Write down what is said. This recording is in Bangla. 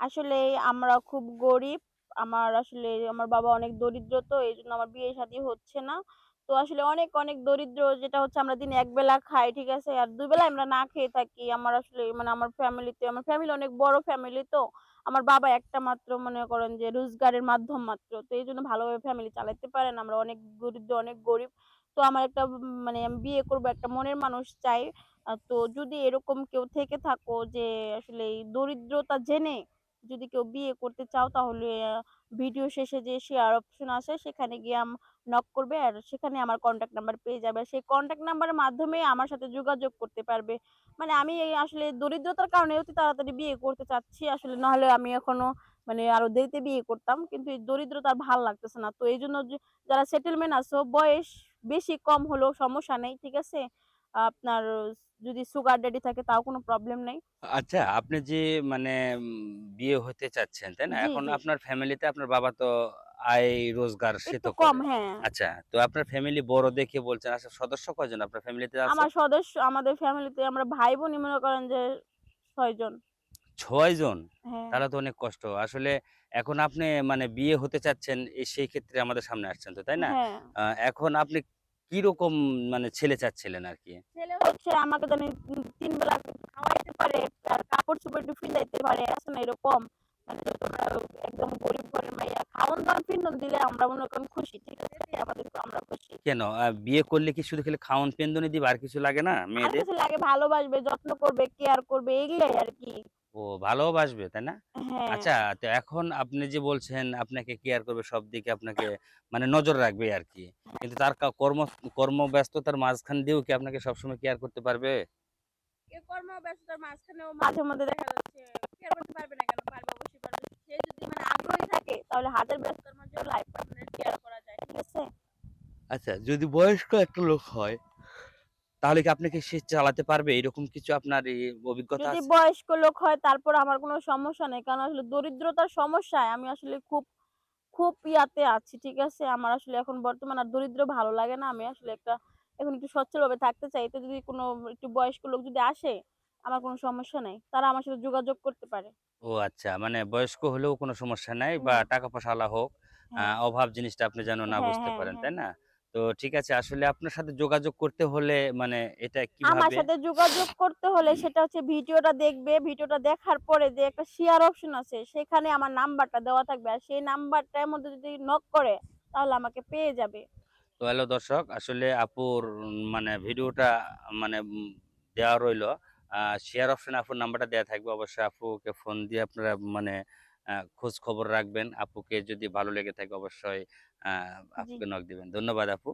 আসলে আমরা খুব গরিব। আমার আসলে আমার বাবা অনেক দরিদ্র তো এই জন্য আমার বিয়ে শাদী হচ্ছে না। তো আসলে অনেক, অনেক দরিদ্র যেটা হচ্ছে আমরা দিনে একবেলা খাই, ঠিক আছে? আর ২ বেলায় আমরা না খেয়ে থাকি। আমার আসলে মানে আমার ফ্যামিলিতে আমার ফ্যামিলি অনেক বড় ফ্যামিলি তো। আমার বাবা একটা মাত্র মনে করেন যে রোজগারের মাধ্যম মাত্র। তো এইজন্য ভালোভাবে ফ্যামিলি চালাতে পারে না। আমরা অনেক দরিদ্র, অনেক গরিব। তো আমার একটা মানে আমি বিয়ে করব একটা মনের মানুষ চাই। তো যদি এরকম কেউ থেকে থাকো যে আসলে এই দরিদ্রতা জেনে যদি কেউ বিয়ে করতে চাও তাহলে ভিডিও শেষে যে শেয়ার অপশন আছে সেখানে গিয়ে আম নক করবে আর সেখানে আমার কনট্যাক্ট নাম্বার পেয়ে যাবে। সেই কনট্যাক্ট নাম্বারের মাধ্যমে আমার সাথে যোগাযোগ করতে পারবে। মানে আমি এই আসলে দরিদ্রতার কারণে অতি তাড়াতাড়ি বিয়ে করতে চাচ্ছি। আসলে নাহলে আমি এখনও মানে আরও দেরিতে বিয়ে করতাম। কিন্তু এই দরিদ্রতা ভালো লাগতেছে না। তো এইজন্য যে, যারা সেটেলমেন্ট আছো, বয়স বেশি কম হলেও সমস্যা নেই। ঠিক আছে? আপনার যদি সুগার ড্যাডি থাকে তাও কোনো প্রবলেম নেই। আচ্ছা, আপনি যে মানে বিয়ে হতে চাচ্ছেন, তাই না? এখন। আপনার ফ্যামিলিতে আপনার বাবা তো আয় রোজগার সে তো কম হ্যাঁ। আচ্ছা, তো আপনার ফ্যামিলি বড় দেখে বলছেন। আচ্ছা সদস্য কয়জন আপনার ফ্যামিলিতে আছে? আমার সদস্য আমাদের ফ্যামিলিতে আমরা ভাই-বোনই মনে করেন যে ৬ জন। ৬ জন? হ্যাঁ, তাহলে তো অনেক কষ্ট। আসলে এখন আপনি মানে বিয়ে হতে চাচ্ছেন সেই ক্ষেত্রে আমাদের সামনে আসছেন তো, তাই না? হ্যাঁ। এখন আপনি কীরকম মানে ছেলে চাচ্ছিলেন আরকি? ছেলে হচ্ছে আমাকে জানি ৩ বেলা খাওয়াইতে পারে আর একটু ফিরাইতে পারে। আছে না এরকম? মানে তোমরা একদম গরিব ঘরের মাইয়া। পিন্দন দিলে আমরা মনে করেন খুশি। ঠিক আছে? আমাদের আমরা খুশি। কেন? বিয়ে করলে কি শুধু খালি খাওন পেন্দনি দিবা আর কিছু লাগে না মেয়েদের? কিছু লাগে ভালোবাসবে, যত্ন করবে, কেয়ার করবে এগুলাই আরকি। ও ভালোবাসবে, তাই না? হ্যাঁ, আচ্ছা, তো এখন আপনি যে বলছেন আপনাকে কেয়ার করবে সব দিকে আপনাকে মানে নজর রাখবে আর কি কিন্তু তার কর্ম কর্মব্যস্ততার মাঝখান দিয়েও কি আপনাকে সবসময় কেয়ার করতে পারবে? এ কর্মব্যস্ততার মাঝখানেও মাঝে মধ্যে দেখা যাচ্ছে কেয়ার করতে পারবে না কেন? পারবে, অবশ্যই পারবে। সে যদি মানে আগ্রহী থাকে তাহলে হাতের ব্যস্ততার মাঝেও লাইফ পার্টনার কেয়ার করা যায়। ঠিক আছে? আচ্ছা, যদি বয়স্ক একটা লোক হয়, তাহলে কি আপনাকে সে চালাতে পারবে? এরকম কিছু আপনার অভিজ্ঞতা যদি বয়স্ক লোক হয় তারপর আমার কোনো সমস্যা নেই। কারণ আসলে দরিদ্রতার সমস্যায় আমি আসলে খুব, খুব ইয়াতে আছি। ঠিক আছে? আমার আসলে এখন বর্তমানে আর দরিদ্র ভালো লাগে না। আমি আসলে একটা এখন একটু সচ্ছলভাবে থাকতে চাই। তো যদি কোনো একটু বয়স্ক লোক যদি আসে, আমার কোনো সমস্যা নাই। তারা আমার সাথে যোগাযোগ করতে পারে। ও আচ্ছা, মানে বয়স্ক হলেও কোনো সমস্যা নাই বা না। টাকা-পয়সাওয়ালা হোক, হ্যাঁ, অভাব জিনিসটা আপনি যেন না হ্যাঁ, বুঝতে হ্যাঁ, পারেন। তাই না? তো ঠিক আছে, আসলে আপনার সাথে যোগাযোগ করতে হলে মানে এটা কি আমার সাথে যোগাযোগ করতে হলে সেটা হচ্ছে ভিডিওটা দেখবে। ভিডিওটা দেখার পরে যে একটা শেয়ার অপশন আছে সেখানে আমার নাম্বারটা দেওয়া থাকবে। আর সেই নাম্বারটার মধ্যে যদি নক করে তাহলে আমাকে পেয়ে যাবে। তো হ্যালো দর্শক, আসলে আপুর মানে ভিডিওটা মানে দেওয়া রইল। শেয়ার অপশনে আপুর নাম্বারটা দেওয়া থাকবে। অবশ্যই আপুকে ফোন দিয়ে আপনারা মানে খোঁজ খবর রাখবেন। আপুকে যদি ভালো লেগে থাকে অবশ্যই আহ আপুকে নক দিবেন। ধন্যবাদ আপু।